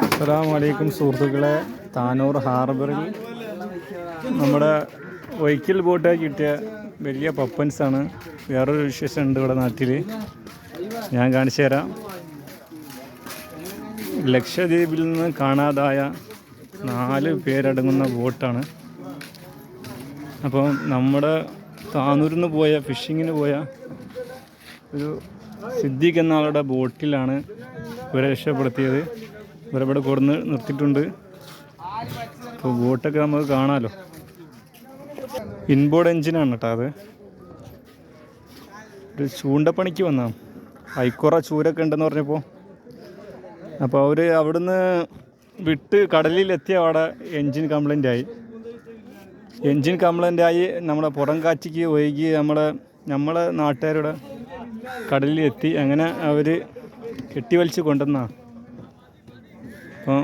അസ്സലാമലൈക്കും സുഹൃത്തുക്കളെ താനൂർ ഹാർബറിൽ നമ്മുടെ ഒയ്ക്കൽ ബോട്ട് കിട്ടിയ വലിയ പപ്പൻസാണ്. വേറൊരു വിശേഷം ഉണ്ട് ഇവിടെ നാട്ടിൽ ഞാൻ കാണിച്ചു തരാം. ലക്ഷദ്വീപിൽ നിന്ന് കാണാതായ നാല് പേരടങ്ങുന്ന ബോട്ടാണ്. അപ്പോൾ നമ്മുടെ താനൂരിൽ നിന്ന് പോയ ഫിഷിങ്ങിന് പോയ ഒരു സിദ്ദീഖ് എന്ന ആളുടെ ബോട്ടിലാണ് ഇവരെ രക്ഷപ്പെടുത്തിയത്. ഇവരെ ഇവിടെ കൊടുന്ന് നിർത്തിയിട്ടുണ്ട്. അപ്പോൾ ബോട്ടൊക്കെ നമുക്ക് കാണാമല്ലോ ഇൻബോർഡ് എൻജിനാണ് കേട്ടോ അത്. ഒരു ചൂണ്ടപ്പണിക്ക് വന്നതാണ് ഐക്കുറ ചൂരൊക്കെ ഉണ്ടെന്ന് പറഞ്ഞപ്പോൾ അപ്പോൾ അവർ അവിടുന്ന് വിട്ട് കടലിലെത്തിയ അവിടെ എൻജിൻ കംപ്ലൈന്റ് ആയി. എൻജിൻ കംപ്ലൈന്റ് ആയി നമ്മുടെ പുറം കാറ്റിക്ക് ഒഴുകി നമ്മുടെ നമ്മളെ നാട്ടുകാരുടെ കടലിൽ എത്തി അങ്ങനെ അവർ കെട്ടിവലിച്ച് കൊണ്ടുവന്നാണ് അപ്പം